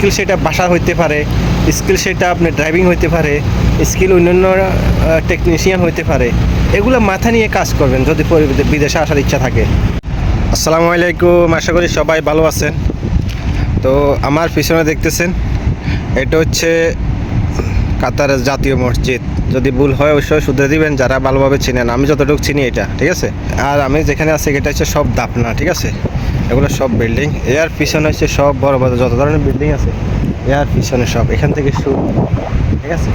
Skill সেটা বাসা হইতে পারে, স্কিল সেটা আপনার ড্রাইভিং হইতে পারে, স্কিল অন্যান্য টেকনিশিয়ান হইতে পারে, এগুলো মাথা নিয়ে কাজ করবেন যদি বিদেশে আসার ইচ্ছা থাকে। আসসালামু আলাইকুম, আশা করি সবাই ভালো আছেন। তো আমার পিছনে দেখতেছেন, এটা হচ্ছে কাতারের জাতীয় মসজিদ। যদি ভুল হয় অবশ্যই শুধরে দিবেন, যারা ভালোভাবে চিনেন। আমি যতটুকু চিনি এটা, ঠিক আছে? আর আমি যেখানে আছি এটা হচ্ছে সব দাপনা, ঠিক আছে? এগুলো সব বিল্ডিং এর পিছনে হচ্ছে সব বড় বড় যত ধরনের বিল্ডিং আছে, এর পিছনে সব। এখান থেকে শুরু। ঠিক আছে?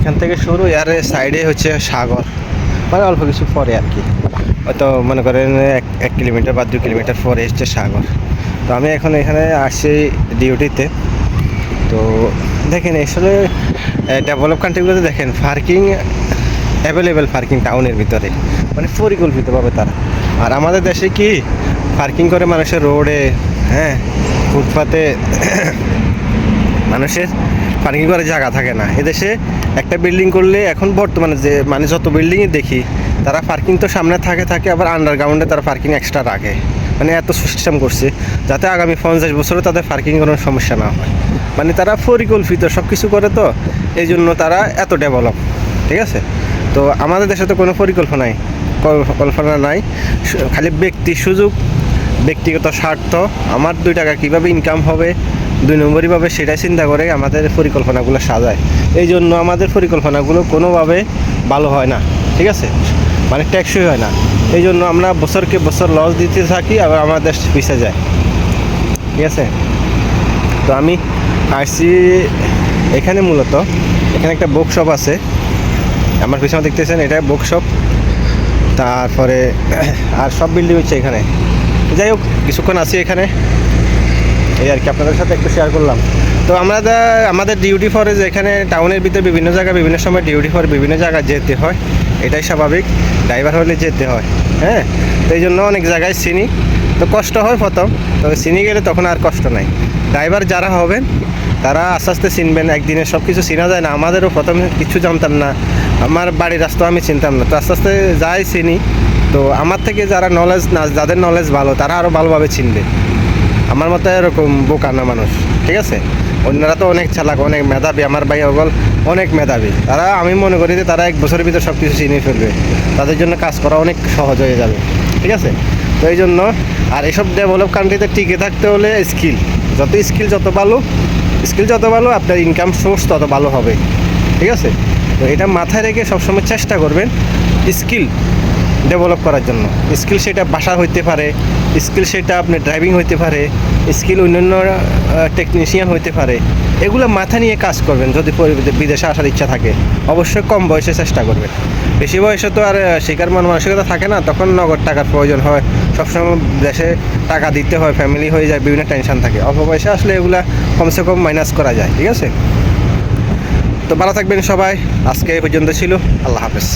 এখান থেকে শুরু, এর সাইডে হচ্ছে সাগর। মানে অল্প কিছু পরে আর কি। হয়তো মনে করেন এক এক কিলোমিটার বা দু কিলোমিটার পরে হচ্ছে সাগর। তো আমি এখন এখানে আসছি ডিউটিতে তো দেখেন, আসলে ডেভেলপ কান্ট্রিগুলোতে দেখেন পার্কিং অ্যাভেলেবেল পার্কিং টাউনের ভিতরে। মানে পরিকল্পিতভাবে তারা। আর আমাদের দেশে কি পার্কিং করে মানুষের রোডে হ্যাঁ ফুটপাতে মানুষের পার্কিং করার জায়গা থাকে না। এদেশে একটা বিল্ডিং করলে এখন বর্তমানে যে মানে যত বিল্ডিংই দেখি, তারা পার্কিং তো সামনে থাকে থাকে, আবার আন্ডারগ্রাউন্ডে তারা পার্কিং এক্সট্রা রাখে। মানে এত সিস্টেম করছে, যাতে আগামী পঞ্চাশ বছরে তাদের পার্কিং কোনো সমস্যা না হয়। মানে তারা পরিকল্পিত সব কিছু করে তো এই জন্য তারা এত ডেভেলপ ঠিক আছে? তো আমাদের দেশে তো কোনো পরিকল্পনাই কল্পনা নাই খালি ব্যক্তি সুযোগ ব্যক্তিগত স্বার্থ, আমার দুই টাকা কীভাবে ইনকাম হবে, দুই নম্বরইভাবে সেটাই চিন্তা করে আমাদের পরিকল্পনাগুলো সাজায়। এই জন্য আমাদের পরিকল্পনাগুলো কোনোভাবে ভালো হয় না, ঠিক আছে? মানে ট্যাক্সই হয় না। এই জন্য আমরা বছরকে বছর লস দিতে থাকি, আবার আমাদের পিছিয়ে যায়। ঠিক আছে? তো আমি আসছি এখানে মূলত। এখানে একটা বুকশপ আছে। আমার পিছনে দেখতেছেন, এটা বুকশপ তারপরে, আর সব বিল্ডিং হচ্ছে এখানে। যাই হোক, কিছুক্ষণ আছি এখানে। এই আর কি, আপনাদের সাথে একটু শেয়ার করলাম। তো আমরা আমাদের ডিউটি ফরে যে এখানে টাউনের ভিতরে বিভিন্ন জায়গায়, বিভিন্ন সময় ডিউটি ফর বিভিন্ন জায়গায় যেতে হয়। এটাই স্বাভাবিক ড্রাইভার হলে যেতে হয় হ্যাঁ? তো এই জন্য অনেক জায়গায় চিনি। তো কষ্ট হয় প্রথম, তবে চিনি গেলে তখন আর কষ্ট নাই। ড্রাইভার যারা হবেন, তারা আস্তে আস্তে চিনবেন, একদিনে সব কিছু চিনা যায় না। আমাদেরও প্রথমে কিছু জানতাম না। আমার বাড়ির রাস্তা আমি চিনতাম না। তো আস্তে আস্তে যাই চিনি। তো আমার থেকে যারা নলেজ না, যাদের নলেজ ভালো, তারা আরও ভালোভাবে চিনবে। আমার মতো এরকম বোকা না মানুষ, ঠিক আছে? অন্যরা তো অনেক চালাক, অনেক মেধাবী, আমার ভাই অগল অনেক মেধাবী। তারা আমি মনে করি যে তারা এক বছরের ভিতরে সব কিছু চিনে ফেলবে। তাদের জন্য কাজ করা অনেক সহজ হয়ে যাবে, ঠিক আছে? তো এই জন্য, আর এসব ডেভেলপ কান্ট্রিতে টিকে থাকতে হলে স্কিল যত স্কিল যত ভালো স্কিল যত ভালো, আপনার ইনকাম সোর্স তত ভালো হবে, ঠিক আছে? তো এটা মাথায় রেখে সবসময় চেষ্টা করবেন স্কিল ডেভেলপ করার জন্য। স্কিল সেটা বাসা হইতে পারে, স্কিল সেটা আপনার ড্রাইভিং হইতে পারে, স্কিল অন্যান্য টেকনিশিয়ান হইতে পারে। এগুলো মাথা নিয়ে কাজ করবেন যদি বিদেশে আসার ইচ্ছা থাকে। অবশ্যই কম বয়সে চেষ্টা করবেন। বেশি বয়সে তো আর শিকার মন মানসিকতা থাকে না, তখন নগদ টাকার প্রয়োজন হয়। সবসময় দেশে টাকা দিতে হয় ফ্যামিলি হয়ে যায়, বিভিন্ন টেনশন থাকে। অল্প বয়সে আসলে এগুলা কমসে কম মাইনাস করা যায়, ঠিক আছে? তো ভালো থাকবেন সবাই। আজকে এই পর্যন্ত ছিল। আল্লাহ হাফেজ।